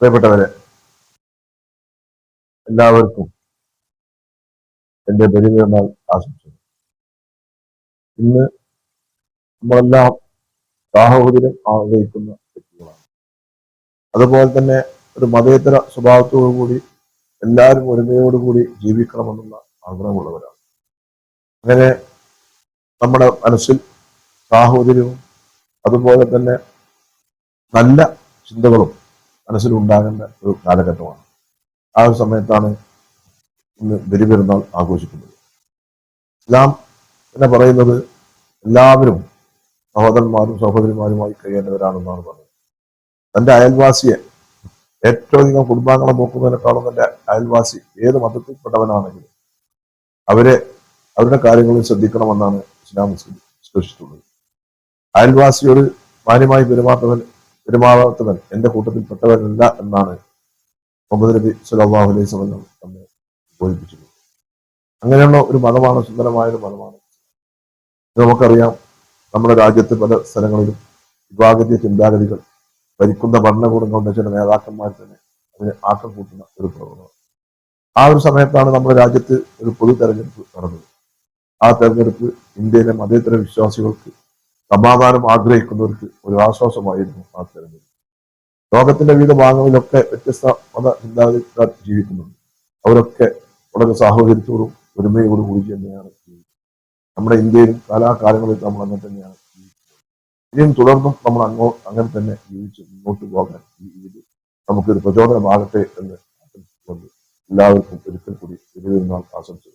പ്രിയപ്പെട്ടവരെ എല്ലാവർക്കും എന്റെ ബലിപെരുന്നാൾ ആശംസകൾ. ഇന്ന് നമ്മളെല്ലാം സാഹോദര്യം ആഗ്രഹിക്കുന്ന വ്യക്തികളാണ്. അതുപോലെ തന്നെ ഒരു മതേതര സ്വഭാവത്തോടു കൂടി എല്ലാവരും ഒരുമയോടുകൂടി ജീവിക്കണമെന്നുള്ള ആഗ്രഹമുള്ളവരാണ് അങ്ങനെ നമ്മുടെ മനസ്സിൽ സാഹോദര്യവും അതുപോലെ തന്നെ നല്ല ചിന്തകളും മനസ്സിലുണ്ടാകേണ്ട ഒരു കാലഘട്ടമാണ്. ആ ഒരു സമയത്താണ് ഇന്ന് ബലിപെരുന്നാൾ ആഘോഷിക്കുന്നത്. ഇസ്ലാം എന്നെ പറയുന്നത് എല്ലാവരും സഹോദരന്മാരും സഹോദരിമാരുമായി കഴിയേണ്ടവരാണെന്നാണ് പറയുന്നത് തന്റെ അയൽവാസിയെ ഏറ്റവും അധികം കുടുംബാംഗങ്ങളെ നോക്കുന്നതിനേക്കാളും നല്ല അയൽവാസി ഏത് മതത്തിൽപ്പെട്ടവനാണെങ്കിലും അവരെ അവരുടെ കാര്യങ്ങളിൽ ശ്രദ്ധിക്കണമെന്നാണ് ഇസ്ലാം വിശ്വസിച്ചിട്ടുള്ളത്. അയൽവാസിയോട് മാന്യമായി പെരുമാറുന്നവൻ പെരുമാറാത്തവൻ എന്റെ കൂട്ടത്തിൽപ്പെട്ടവനല്ല എന്നാണ് മുഹമ്മദ് നബി സുലല്ലാഹു അലൈഹി സ്വലം നമ്മെ ബോധിപ്പിച്ചത് അങ്ങനെയുള്ള ഒരു മതമാണ് സുന്ദരമായ ഒരു മതമാണ് നമുക്കറിയാം നമ്മുടെ രാജ്യത്ത് പല സ്ഥലങ്ങളിലും വിഭാഗീയ ചിന്താഗതികൾ ഭരിക്കുന്ന ഭരണകൂടങ്ങളുടെ ചില നേതാക്കന്മാർ തന്നെ അതിനെ ആക്കം കൂട്ടുന്ന ഒരു പ്രവണത ആ ഒരു സമയത്താണ് നമ്മുടെ രാജ്യത്ത് ഒരു പൊതു തെരഞ്ഞെടുപ്പ് നടന്നത്. ആ തെരഞ്ഞെടുപ്പ് ഇന്ത്യയിലെ മതേതര വിശ്വാസികൾക്ക് സമാധാനം ആഗ്രഹിക്കുന്നവർക്ക് ഒരു ആശ്വാസമായിരുന്നു ആ തെരഞ്ഞെടുപ്പ്. ലോകത്തിന്റെ വിവിധ ഭാഗങ്ങളിലൊക്കെ വ്യത്യസ്ത മത ചിന്താഗതിക്കാർ ജീവിക്കുന്നുണ്ട്. അവരൊക്കെ വളരെ സാഹോദര്യത്തോടും ഒരുമയോടും കൂടി തന്നെയാണ് നമ്മുടെ ഇന്ത്യയിലും കാലാകാലങ്ങളിൽ നമ്മൾ അങ്ങനെ തന്നെയാണ് ഇനിയും തുടർന്നും നമ്മൾ അങ്ങോ അങ്ങനെ തന്നെ ജീവിച്ച് മുന്നോട്ട് പോകാൻ ഈ ഇത് നമുക്കൊരു പ്രചോദനമാകട്ടെ എന്ന് ആശംസിച്ചുകൊണ്ട് എല്ലാവർക്കും ഒരിക്കൽ കൂടി ഇരുപത്തിനാൾ ആശംസിക്കുന്നു.